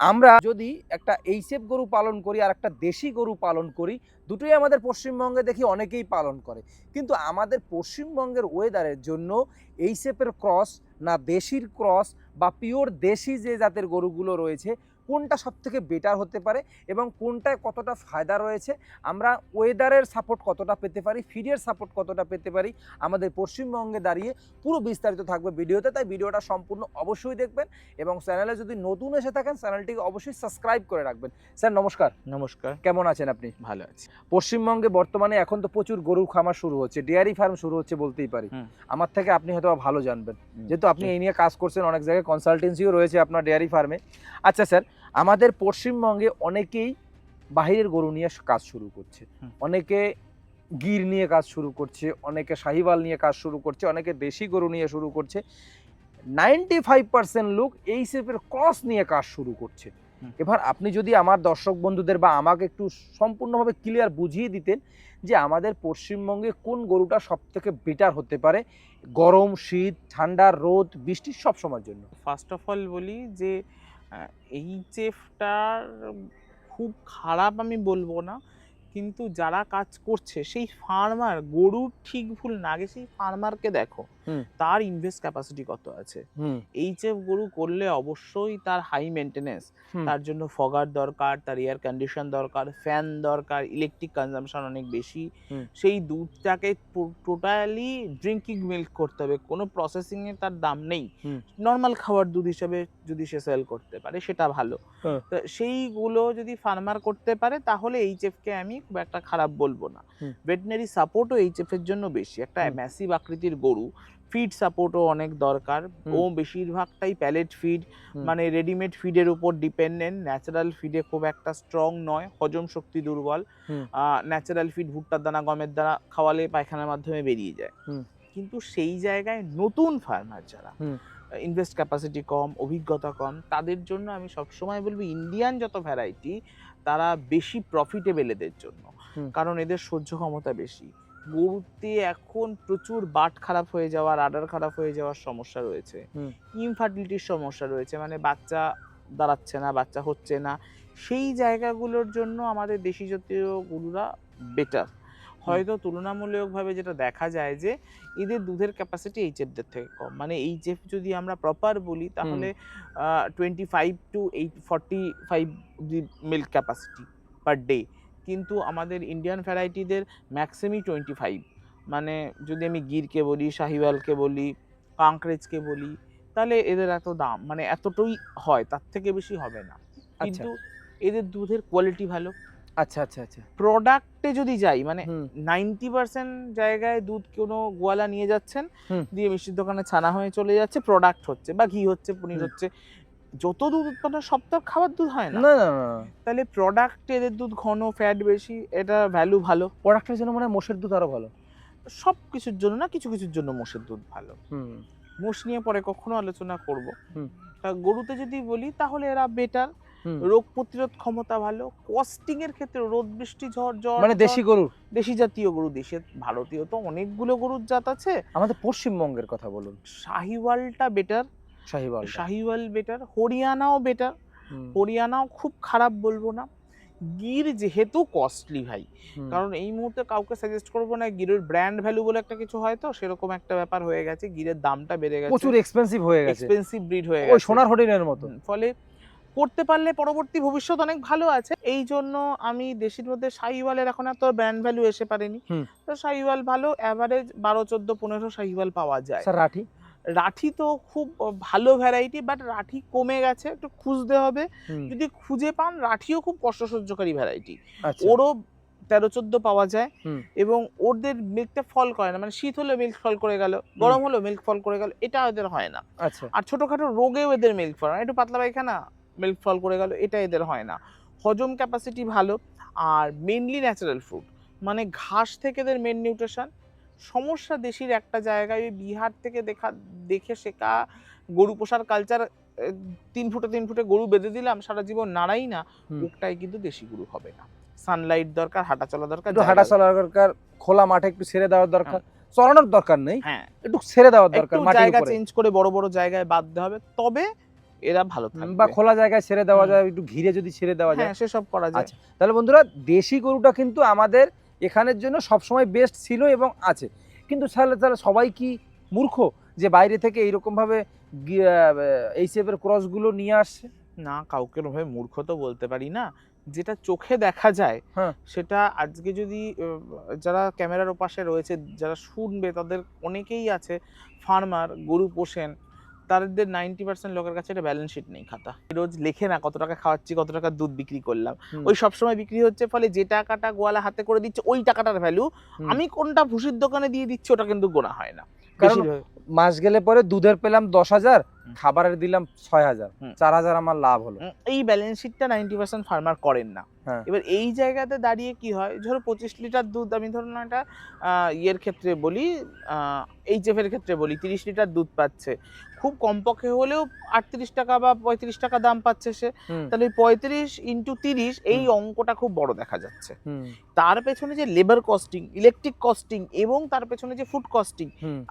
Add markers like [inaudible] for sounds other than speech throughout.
আমরা যদি একটা এইসেপ গরু পালন করি আর একটা দেশি গরু পালন করি, দুটোই আমাদের পশ্চিমবঙ্গে দেখি অনেকেই পালন করে। কিন্তু আমাদের পশ্চিমবঙ্গের ওয়েদারের জন্য এইসেপের ক্রস না দেশির ক্রস বা পিওর দেশি যে জাতের গরুগুলো রয়েছে কোনটা সব থেকে বেটার হতে পারে এবং কোনটায় কতটা ফায়দা রয়েছে আমরা ওয়েদারের সাপোর্ট কতটা পেতে পারি ফিডের সাপোর্ট কতটা পেতে পারি আমাদের পশ্চিমবঙ্গে দাঁড়িয়ে পুরো বিস্তারিত থাকবে ভিডিওতে তাই ভিডিওটা সম্পূর্ণ অবশ্যই দেখবেন এবং চ্যানেলে যদি নতুন এসে থাকেন চ্যানেলটিকে অবশ্যই সাবস্ক্রাইব করে রাখবেন। স্যার নমস্কার। নমস্কার। কেমন আছেন আপনি? ভালো আছি। পশ্চিমবঙ্গে বর্তমানে এখন তো প্রচুর গরু খামার শুরু হচ্ছে ডেয়ারি ফার্ম শুরু হচ্ছে বলতেই পারি। আমার থেকে আপনি হয়তো ভালো জানবেন। যেহেতু আপনি এই নিয়ে কাজ করছেন অনেক জায়গায় কনসালটেন্সিও রয়েছে আপনার ডেয়ারি ফার্মে। আচ্ছা স্যার আমাদের পশ্চিমবঙ্গে অনেকেই বাহিরের গরু নিয়ে কাজ শুরু করছে। অনেকে গির নিয়ে কাজ শুরু করছে অনেকে শাহিওয়াল নিয়ে কাজ শুরু করছে অনেকে দেশি গরু নিয়ে শুরু করছে। নাইনটি ফাইভ পার্সেন্ট লোক এই শেপের ক্রস নিয়ে কাজ শুরু করছে। এবার আপনি যদি আমার দর্শক বন্ধুদের বা আমাকে একটু সম্পূর্ণভাবে ক্লিয়ার বুঝিয়ে দিতেন যে আমাদের পশ্চিমবঙ্গে কোন গরুটা সব থেকে বেটার হতে পারে গরম শীত ঠান্ডা রোদ বৃষ্টি সব সময়ের জন্য। ফার্স্ট অফ অল বলি যে এই চেফটার খুব খারাপ আমি বলব না, কিন্তু যারা কাজ করছে, সেই ফার্মার গরুর ঠিক ভুল না, আগে সেই ফার্মারকে দেখো। তার ইনভেস্ট ক্যাপাসিটি কত আছে? এইচএফ গরু করলে অবশ্যই তার হাই মেনটেনেন্স তার জন্য ফগার দরকার তার এয়ার কন্ডিশন দরকার ফ্যান দরকার ইলেকট্রিক কনজাম্পশন অনেক বেশি। সেই দুধটাকে টোটালি ড্রিঙ্কিং মিল্ক করতে হবে কোনো প্রসেসিংয়ে তার দাম নেই। নর্মাল খাবার দুধ হিসেবে যদি সে সেল করতে পারে সেটা ভালো। হ্যাঁ। তো সেইগুলো যদি ফার্মার করতে পারে তাহলে এইচএফ কে আমি খুব একটা খারাপ বলব না। ভেটেনারি সাপোর্টও এইচএফ এর জন্য বেশি। একটা। ম্যাসিভ আকৃতির গরু ফিড সাপোর্টও অনেক দরকার। ও বেশিরভাগটাই প্যালেট ফিড মানে রেডিমেড ফিডের উপর ডিপেন্ডেন্ট ন্যাচারাল ফিডে খুব একটা স্ট্রং নয় হজম শক্তি দুর্বল। ন্যাচারাল ফিড ভুট্টার দানা গমের দানা খাওয়ালে পায়খানার মাধ্যমে বেরিয়ে যায়। কিন্তু সেই জায়গায় নতুন ফার্মার যারা ইনভেস্ট ক্যাপাসিটি কম অভিজ্ঞতা কম তাদের জন্য আমি সবসময় বলব ইন্ডিয়ান যত ভ্যারাইটি তারা বেশি প্রফিটেবল এদের জন্য। কারণ এদের সহ্য ক্ষমতা বেশি। গরুতে এখন প্রচুর বাট খারাপ হয়ে যাওয়ার আডার খারাপ হয়ে যাওয়ার সমস্যা রয়েছে। ইনফার্টিলিটির সমস্যা রয়েছে মানে বাচ্চা দাঁড়াচ্ছে না বাচ্চা হচ্ছে না। সেই জায়গাগুলোর জন্য আমাদের দেশি জাতীয় গরুরা বেটার হয়তো তুলনামূলকভাবে যেটা দেখা যায় যে এদের দুধের ক্যাপাসিটি এইচএফদের থেকে কম। মানে এইচএফ যদি আমরা প্রপার বলি তাহলে twenty five two eight forty five milk capacity per day কিন্তু আমাদের ইন্ডিয়ান ভ্যারাইটিদের ম্যাক্সিমই টোয়েন্টি ফাইভ মানে যদি আমি গিরকে বলি শাহিওয়ালকে বলি কাঁকড়েজকে বলি তাহলে এদের এত দাম মানে এতটাই হয় তার থেকে বেশি হবে না। আচ্ছা। কিন্তু এদের দুধের কোয়ালিটি ভালো। আচ্ছা আচ্ছা আচ্ছা। প্রোডাক্টে যদি যাই মানে নাইনটি পার্সেন্ট জায়গায় দুধ কোনো গোয়ালা নিয়ে যাচ্ছেন দিয়ে মিষ্টির দোকানে ছানা হয়ে চলে যাচ্ছে প্রোডাক্ট হচ্ছে বা ঘি হচ্ছে পনির হচ্ছে যত দুধ উৎপন্ন সব তো খাবার দুধ হয় না। না না তাহলে প্রোডাক্ট এদের দুধ ঘন ফ্যাট বেশি এটা ভ্যালু ভালো। প্রোডাক্টের জন্য মানে মোষের দুধ আরও ভালো। সব কিছুর জন্য না কিছু কিছুর জন্য মোষের দুধ ভালো। মোষ নিয়ে পরে কখনো আলোচনা করব। তা গরুতে যদি বলি তাহলে এরা বেটার রোগ প্রতিরোধ ক্ষমতা ভালো। কস্টিং এর ক্ষেত্রে রোদ বৃষ্টি ঝড় জ্বর মানে দেশি ঝড়, গরু? দেশি জাতীয় গরু দেশের ভারতীয় তো অনেকগুলো গরুর জাত আছে। আমাদের পশ্চিমবঙ্গের কথা বলুন। শাহিওয়ালটা বেটার শাহিওয়াল শাহিওয়াল বেটার হরিয়ানাও বেটার। হরিয়ানাও খুব খারাপ বলব না। গির যেহেতু কস্টলি ভাই কারণ এই মুহূর্তে কাউকে সাজেস্ট করব না গিরের ব্র্যান্ড ভ্যালু বলে একটা কিছু হয় তো সেরকম একটা ব্যাপার হয়ে গেছে গিরের দামটা বেড়ে গেছে। প্রচুর এক্সপেন্সিভ হয়ে গেছে। এক্সপেন্সিভ ব্রিড হয়ে ওই গেছে। সোনার হরিণের মতো। ফলে করতে পারলে পরবর্তী ভবিষ্যৎ অনেক ভালো আছে। এই জন্য আমি দেশের মধ্যে শাহিওয়ালের এখন এত ব্র্যান্ড ভ্যালু এসে পারেনি। তো শাহিওয়াল ভালো অ্যাভারেজ বারো চোদ্দ পনেরো শাহিওয়াল পাওয়া যায়। স্যার রাঠি? রাঠি তো খুব ভালো ভ্যারাইটি বাট রাঠি কমে গেছে একটু খুঁজতে হবে। যদি খুঁজে পান রাঠিও খুব কষ্ট সহ্যকারী ভ্যারাইটি আচ্ছা। ওরও তেরো চোদ্দ পাওয়া যায় এবং ওদের মিল্কটা ফল করে না। মানে শীত হলে মিল্ক ফল করে গেল গরম হলো মিল্ক ফল করে গেল এটা ওদের হয় না। আচ্ছা। আর ছোটোখাটো রোগেও এদের মিল্ক ফল। একটু পাতলা পায়খানা মিল্ক ফল করে গেল এটা এদের হয় না। হজম ক্যাপাসিটি ভালো আর মেনলি ন্যাচারাল ফুড মানে ঘাস থেকে এদের মেন নিউট্রিশন সমস্যা দেশির একটা জায়গায় ওই বিহার থেকে দেখা দেখে শেখা গরু পোষার কালচার তিন ফুটে তিন ফুটে গরু বেঁধে দিলাম সারা জীবন নাড়াই না। ওটাই কিন্তু দেশি গরু হবে না। সানলাইট দরকার হাঁটা চলা দরকার হাঁটা চলার দরকার খোলা মাঠে একটু ছেড়ে দেওয়ার দরকার চড়ানোর দরকার নেই হ্যাঁ। একটু ছেড়ে দেওয়ার দরকার জায়গা চেঞ্জ করে বড় বড় জায়গায় বাঁধতে হবে তবে এরা ভালো থাকবে। বা খোলা জায়গায় ছেড়ে দেওয়া যায় একটু ঘিরে যদি ছেড়ে দেওয়া যায়। হ্যাঁ সেসব করা যায়। আচ্ছা। তাহলে বন্ধুরা দেশি গরুটা কিন্তু আমাদের এখানের জন্য সবসময় বেস্ট ছিল এবং আছে। কিন্তু তাহলে তাহলে সবাই কি মূর্খ যে বাইরে থেকে এইরকম ভাবে এই সেপের ক্রসগুলো নিয়ে আসছে? না কাউকে ওভাবে মূর্খ তো বলতে পারি না। যেটা চোখে দেখা যায় হ্যাঁ। সেটা আজকে যদি যারা ক্যামেরার ওপাশে রয়েছে যারা শুনবে তাদের অনেকেই আছে ফার্মার গরু পোষেন তাদের নাইনটি পার্সেন্ট লোকের কাছে একটা ব্যালেন্স শিট নেই খাতা। রোজ লেখে না কত টাকা খাওয়াচ্ছি কত টাকা দুধ বিক্রি করলাম। ওই সবসময় বিক্রি হচ্ছে ফলে যে টাকাটা গোয়ালা হাতে করে দিচ্ছে ওই টাকাটার ভ্যালু আমি কোনটা ভুসির দোকানে দিয়ে দিচ্ছি ওটা কিন্তু গোনা হয় না। কারণ মাস গেলে পরে দুধের পেলাম দশ হাজার খাবারের দিলাম ছয় হাজার। চার হাজার আমার লাভ হলো। এই ব্যালেন্স শিটটা নাইনটি পার্সেন্ট ফার্মার করেন না। এবার এই জায়গাতে দাঁড়িয়ে কি হয়? ধরো পঁচিশ লিটার দুধ আমি ধরুন একটা ইয়ের ক্ষেত্রে বলি এইচএফ এর ক্ষেত্রে বলি তিরিশ লিটার দুধ পাচ্ছে। খুব কমপক্ষে হলেও আটত্রিশ টাকা বা পঁয়ত্রিশ টাকা দাম পাচ্ছে সে। তাহলে ওই পঁয়ত্রিশ ইন্টু তিরিশ এই অঙ্কটা খুব বড় দেখা যাচ্ছে। তার পেছনে যে লেবার কস্টিং ইলেকট্রিক কস্টিং এবং তার পেছনে যে ফুড কস্টিং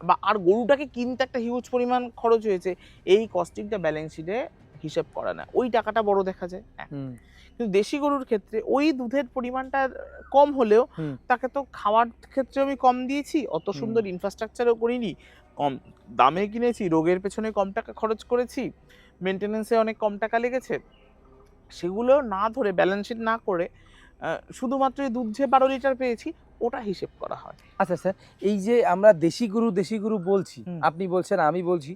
বা আর গরুটাকে কিনতে একটা হিউজ পরিমাণ খরচ হয়েছে এই কস্টিংটা ব্যালেন্স শিটে হিসেব করা না। ওই টাকাটা বড় দেখা যায়। হ্যাঁ। কিন্তু দেশি গরুর ক্ষেত্রে ওই দুধের পরিমাণটা কম হলেও তাকে তো খাওয়ার ক্ষেত্রে আমি কম দিয়েছি। অত সুন্দর ইনফ্রাস্ট্রাকচারও করিনি। কম দামে কিনেছি রোগের পেছনে কম টাকা খরচ করেছি মেনটেনেন্সে অনেক কম টাকা লেগেছে। সেগুলো না ধরে ব্যালেন্স শিট না করে শুধুমাত্র এই দুধ যে বারো লিটার পেয়েছি ওটা হিসেব করা হয়। আচ্ছা স্যার এই যে আমরা দেশি গরু দেশি গরু বলছি আপনি বলছেন আমি বলছি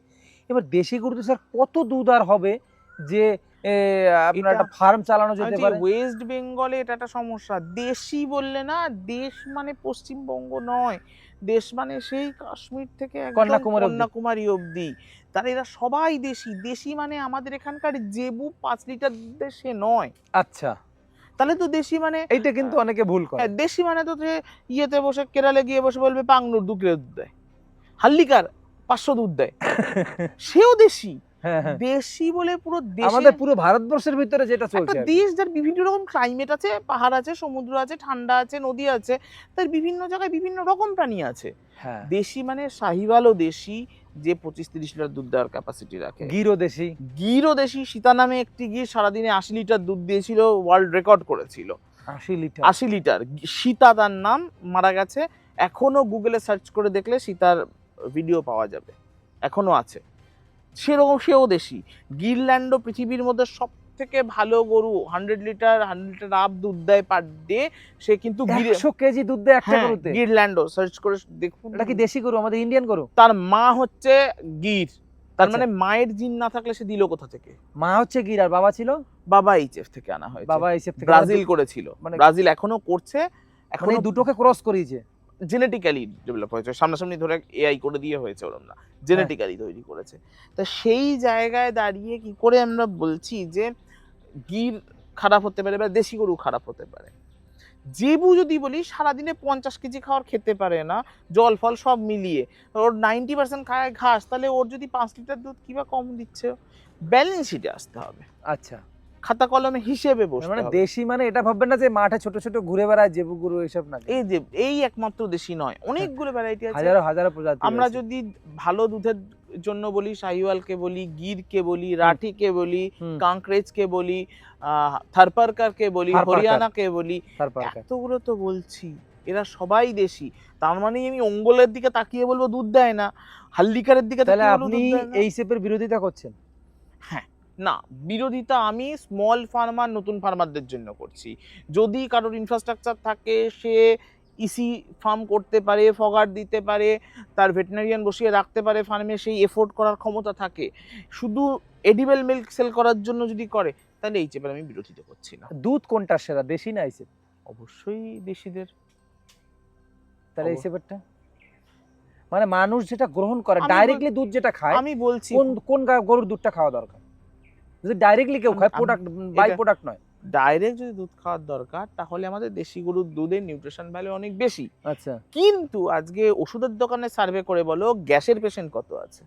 এবার দেশি গরুতে স্যার কত দুধ আর হবে? যে আপনার একটা ফার্ম চালানো যেতে আচ্ছা, পারে। ওয়েস্ট বেঙ্গলে এটা একটা সমস্যা। দেশি বললে না দেশ মানে পশ্চিমবঙ্গ নয়। দেশ মানে সেই কাশ্মীর থেকে কন্যাকুমারী। কন্যাকুমারী অবধি। তারা এরা সবাই দেশি। দেশি মানে আমাদের এখানকার জেবু পাঁচ লিটার দেশে নয়। আচ্ছা। তাহলে তো দেশি মানে এইটা কিন্তু অনেকে ভুল করে। হ্যাঁ, দেশি মানে তো যে ইয়েতে বসে কেরালে গিয়ে বসে বলবে পাংনুর দু কিলো দুধ দেয়। হাল্লিকার পাঁচশো দুধ দেয়। [laughs] সেও দেশি। হ্যাঁ, হ্যাঁ। দেশি বলে পুরো দেশে আমাদের পুরো ভারতবর্ষের ভিতরে যেটা চলছে দেশ যার বিভিন্ন রকম ক্লাইমেট আছে পাহাড় আছে সমুদ্র আছে ঠান্ডা আছে নদী আছে তার বিভিন্ন জায়গায় বিভিন্ন রকম প্রাণী আছে। হ্যাঁ। দেশি মানে শাহিওয়ালও দেশি যে পঁচিশ তিরিশ লিটার দুধ দেওয়ার ক্যাপাসিটি রাখে। গিরো দেশি। গিরও দেশি সীতা নামে একটি গির সারাদিনে আশি লিটার দুধ দিয়েছিল ওয়ার্ল্ড রেকর্ড করেছিল। আশি লিটার। আশি লিটার। সীতা তার নাম মারা গেছে এখনও গুগলে সার্চ করে দেখলে সীতার ভিডিও পাওয়া যাবে। এখনও আছে। সেরকম সেও দেশি। গিরল্যান্ডও পৃথিবীর মধ্যে সব থেকে ভালো গরু hundred litre hundred litre up দুধ দেয় পার ডে সে কিন্তু একশো কেজি দুধ দেয় একটা হ্যাঁ, গরুতে। গিরল্যান্ডও সার্চ করে দেখুন। এটা কি দেশি গরু? আমাদের ইন্ডিয়ান গরু? তার মা হচ্ছে গির। তার আচ্ছা। মানে মায়ের জিন না থাকলে সে দিল কোথা থেকে? মা হচ্ছে গির আর বাবা ছিল? বাবা এইচএফ থেকে আনা হয়েছে। বাবা এইসব থেকে ব্রাজিল করেছিল। মানে- ব্রাজিল এখনও করছে এখন মানে এই দুটোকে ক্রস করিয়েছে। জেনেটিক্যালি ডেভেলপ হয়েছে। সামনাসামনি ধরে এআই করে দিয়ে হয়েছে ওরম না। জেনেটিক্যালি তৈরি করেছে। তা সেই জায়গায় দাঁড়িয়ে কি করে আমরা বলছি যে, গির খারাপ হতে পারে বা দেশি গরু খারাপ হতে পারে। জেবু যদি বলি, সারাদিনে পঞ্চাশ কেজি খাওয়ার খেতে পারে না। জল, ফল সব মিলিয়ে। ওর নাইনটি পার্সেন্ট খায় ঘাস, তাহলে ওর যদি পাঁচ লিটার দুধ কিবা কম দিচ্ছে? ব্যালেন্স শিটে আসতে হবে। আচ্ছা। খাতা কলমে হিসেবে বসতে মানে দেশি মানে এটা ভাববেন না যে মাঠে ছোট ছোট ঘুরে বেড়ায় জেবু গরু এইসব না এই যে এই একমাত্র দেশি নয় অনেকগুলো ভ্যারাইটি আছে। হাজারো হাজারো প্রজাতি আমরা যদি ভালো দুধের জন্য বলি শাহিওয়ালকে বলি গিরকে বলি রাঠিকে বলি হুম, কাঁকড়েজকে বলি থারপারকারকে বলি থারপারকার। হরিয়ানাকে বলি। এতগুলো তো বলছি এরা সবাই দেশি। তার মানে আমি অঙ্গলের দিকে তাকিয়ে বলব দুধ দেয় না। হাল্লিকারের দিকে তাহলে আপনি। এই সেপের বিরোধিতা করছেন? না বিরোধিতা আমি স্মল ফার্মার নতুন ফার্মারদের জন্য করছি। যদি কারোর ইনফ্রাস্ট্রাকচার থাকে সে ইসি ফার্ম করতে পারে ফগার দিতে পারে তার ভেটেনারিয়ান বসিয়ে রাখতে পারে ফার্মে সেই এফোর্ড করার ক্ষমতা থাকে। শুধু এডিবেল মিল্ক সেল করার জন্য যদি করে তাহলে এই চেপের আমি বিরোধিতা করছি না। দুধ কোনটা সেরা দেশি না এইসেপ অবশ্যই দেশিদের। তাহলে এই। সেপেরটা মানে মানুষ যেটা গ্রহণ করে ডাইরেক্টলি দুধ যেটা খায় আমি বলছি কোন কোন গরুর দুধটা খাওয়া দরকার? যদি ডাইরেক্টলি কেউ খায় প্রোডাক্ট বাই প্রোডাক্ট নয়। ডাইরেক্ট যদি দুধ খাওয়ার দরকার তাহলে আমাদের দেশি গরুর দুধের নিউট্রিশন ভ্যালু অনেক বেশি। আচ্ছা। কিন্তু আজকে ওষুধের দোকানে সার্ভে করে বলো গ্যাসের পেশেন্ট কত আছে?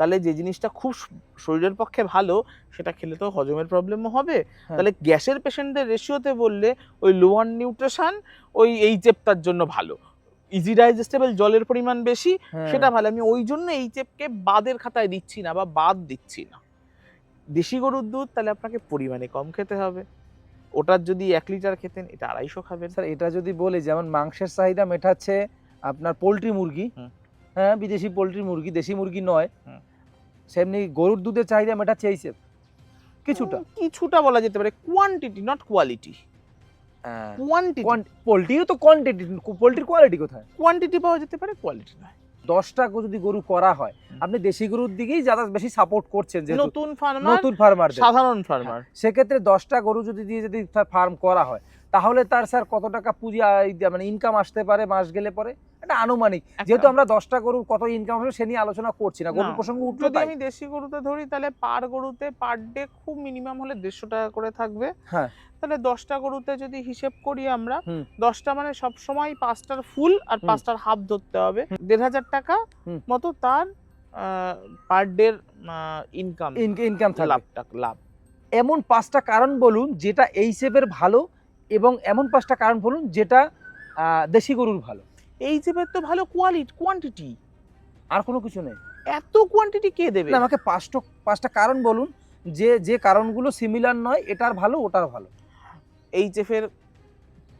তাহলে যে জিনিসটা খুব শরীরের পক্ষে ভালো সেটা খেলে তো হজমের প্রবলেমও হবে। হ্যাঁ। তাহলে গ্যাসের পেশেন্টদের রেশিওতে বললে ওই লোয়ার নিউট্রিশন ওই এই চেপটার জন্য ভালো। ইজি ডাইজেস্টেবল জলের পরিমাণ বেশি হ্যাঁ। সেটা ভালো। আমি ওই জন্য এই চেপকে বাদের খাতায় দিচ্ছি না বা বাদ দিচ্ছি না। দেশি গরুর দুধ তাহলে আপনাকে পরিমাণে কম খেতে হবে। ওটার যদি এক লিটার খেতেন এটা আড়াইশো খাবেন। স্যার এটা যদি বলি যেমন মাংসের চাহিদা মেটাচ্ছে আপনার পোলট্রি মুরগি। হ্যাঁ বিদেশি পোলট্রি মুরগি দেশি মুরগি নয়। সেমনি গরুর দুধের চাহিদা মেটাচ্ছে এইসব কিছুটা। কিছুটা বলা যেতে পারে। কোয়ান্টিটি নট কোয়ালিটি কোয়ান্টিটি পোলট্রিও তো কোয়ান্টিটি পোলট্রির কোয়ালিটি কোথায়? কোয়ান্টিটি পাওয়া যেতে পারে কোয়ালিটি নয়। দশটা গরু যদি গরু করা হয় আপনি দেশি গরুর দিকেই যারা বেশি সাপোর্ট করছেন যে নতুন ফার্মার নতুন ফার্মার সাধারণ ফার্মার সেক্ষেত্রে দশটা গরু যদি দিয়ে যদি ফার্ম করা হয় তাহলে তার স্যার কত টাকা পুঁজি মানে ইনকাম আসতে পারে মাস গেলে পরে? এটা আনুমানিক। যেহেতু আমরা দশটা গরুর কত ইনকাম হবে সে নিয়ে আলোচনা করছি না। গরুর প্রসঙ্গ উঠল যদি আমি দেশি গরুতে ধরি তাহলে পার গরুতে পার ডে খুব মিনিমাম হলে দেড়শো টাকা করে থাকবে। হ্যাঁ। তাহলে দশটা গরুতে যদি হিসেব করি আমরা দশটা মানে সব সময় পাঁচটার ফুল আর পাঁচটার হাফ ধরতে হবে। দেড় হাজার টাকা মতো তার পার ডের ইনকাম ইনকাম লাভ লাভ। এমন পাঁচটা কারণ বলুন যেটা এই শেপের ভালো এবং এমন পাঁচটা কারণ বলুন যেটা আহ, দেশি গরুর ভালো। এই চেপের তো ভালো কোয়ালিটি কোয়ান্টিটি আর কোনো কিছু নেই। এত কোয়ান্টিটি কে দেবে? না আমাকে পাঁচটা পাঁচটা কারণ বলুন। যে যে কারণগুলো সিমিলার নয় এটার ভালো ওটার ভালো। এইচএফ এর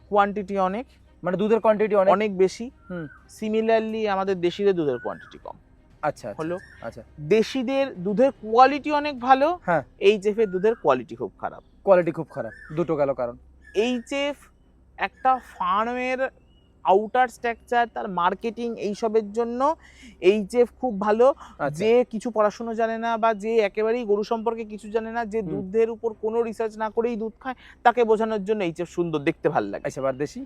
কোয়ান্টিটি অনেক। মানে দুধের কোয়ান্টিটি অনেক। অনেক বেশি। হুম। সিমিলারলি আমাদের দেশিদের দুধের কোয়ান্টিটি কম। আচ্ছা আচ্ছা, হলো? আচ্ছা। দেশিদের দুধের কোয়ালিটি অনেক ভালো। হ্যাঁ। এইচএফ এর দুধের কোয়ালিটি খুব খারাপ। কোয়ালিটি খুব খারাপ। দুটো গেল কারণ। এইচএফ একটা ফার্মের আউটার স্ট্রাকচার তার মার্কেটিং এইসবের জন্য এইচএফ খুব ভালো। আচ্ছা। যে কিছু পড়াশোনা জানে না বা যে একেবারেই গরু সম্পর্কে কিছু জানে না যে দুধের উপর কোনো রিসার্চ না করেই দুধ খায় তাকে বোঝানোর জন্য এইচএফ সুন্দর দেখতে ভালো লাগে। আচ্ছা দেশি?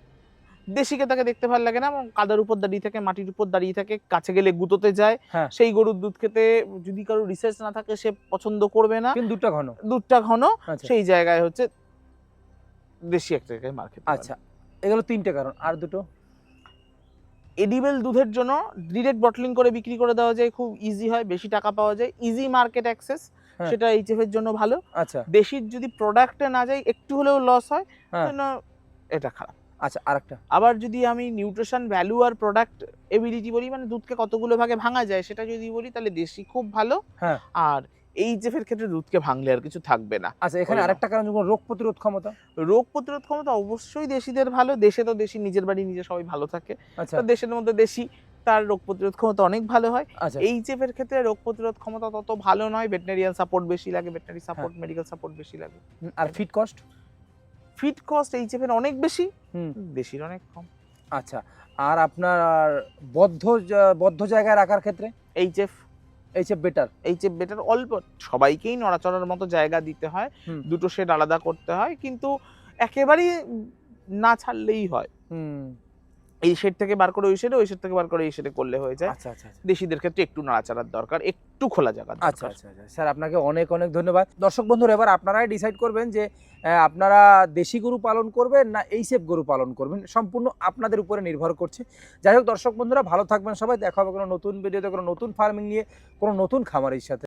দেশিকে তাকে দেখতে ভালো লাগে না এবং কাদার উপর দাঁড়িয়ে থাকে মাটির উপর দাঁড়িয়ে থাকে কাছে গেলে গুঁতোতে যায়। হ্যাঁ। সেই গরুর দুধ খেতে যদি কারও রিসার্চ না থাকে সে পছন্দ করবে না। কিন্তু দুধটা ঘন। দুধটা ঘন আচ্ছা। সেই জায়গায় হচ্ছে দেশি একটা জায়গায় মার খেতে আচ্ছা এগুলো তিনটে কারণ। আর দুটো? এডিবেল দুধের জন্য ডিরেক্ট বটলিং করে বিক্রি করে দেওয়া যায় খুব ইজি হয় বেশি টাকা পাওয়া যায় ইজি মার্কেট অ্যাক্সেস। সেটা এইচএফ এর জন্য ভালো আচ্ছা দেশির যদি প্রোডাক্টে না যায় একটু হলেও লস হয় হ্যাঁ। এটা খারাপ আচ্ছা আরেকটা আবার যদি আমি নিউট্রিশন ভ্যালু আর প্রোডাক্ট এবিলিটি বলি মানে দুধকে কতগুলো ভাগে ভাঙা যায় সেটা যদি বলি তাহলে দেশি খুব ভালো হ্যাঁ। আর এইচএফ এর ক্ষেত্রে দুধকে ভাঙলে আর কিছু থাকবে না। আচ্ছা এখানে আরেকটা কারণ যখন রোগ প্রতিরোধ ক্ষমতা। রোগ প্রতিরোধ ক্ষমতা অবশ্যই দেশিদের ভালো দেশে তো দেশি নিজের বাড়ি নিজে সবাই ভালো থাকে। আচ্ছা। তো দেশের মধ্যে দেশি তার রোগ প্রতিরোধ ক্ষমতা অনেক ভালো হয়। আচ্ছা। এইচএফ এর ক্ষেত্রে রোগ প্রতিরোধ ক্ষমতা তত ভালো নয় ভেটেনারিয়ান সাপোর্ট বেশি লাগে ভেটেনারি সাপোর্ট মেডিকেল সাপোর্ট বেশি লাগে। আর feed cost feed cost HF এর অনেক বেশি দেশির অনেক কম। আচ্ছা আর আপনার বদ্ধ বদ্ধ জায়গায় রাখার ক্ষেত্রে? এইচএফ এইসব বেটার এইচএফ বেটার অল্প সবাইকেই নড়াচড়ার মতো জায়গা দিতে হয় দুটো শেড আলাদা করতে হয় কিন্তু একেবারেই না ছাড়লেই হয়। হুম। এই শেড থেকে বার করে ওই শেডে ওই শেড থেকে বার করে এই শেডে করলে হয়ে যায়। আচ্ছা আচ্ছা আচ্ছা। দেশিদের ক্ষেত্রে একটু নাড়াচাড়ার দরকার একটু খোলা জায়গা আচ্ছা আচ্ছা আচ্ছা। স্যার আপনাকে অনেক অনেক ধন্যবাদ। দর্শক বন্ধুরা এবার আপনারাই ডিসাইড করবেন যে আপনারা দেশি গরু পালন করবেন না এইসব গরু পালন করবেন। সম্পূর্ণ আপনাদের উপরে নির্ভর করছে। যাই হোক দর্শক বন্ধুরা ভালো থাকবেন সবাই। দেখা হবে কোনো নতুন ভিডিওতে কোনো নতুন ফার্মিং নিয়ে কোনো নতুন খামারের সাথে।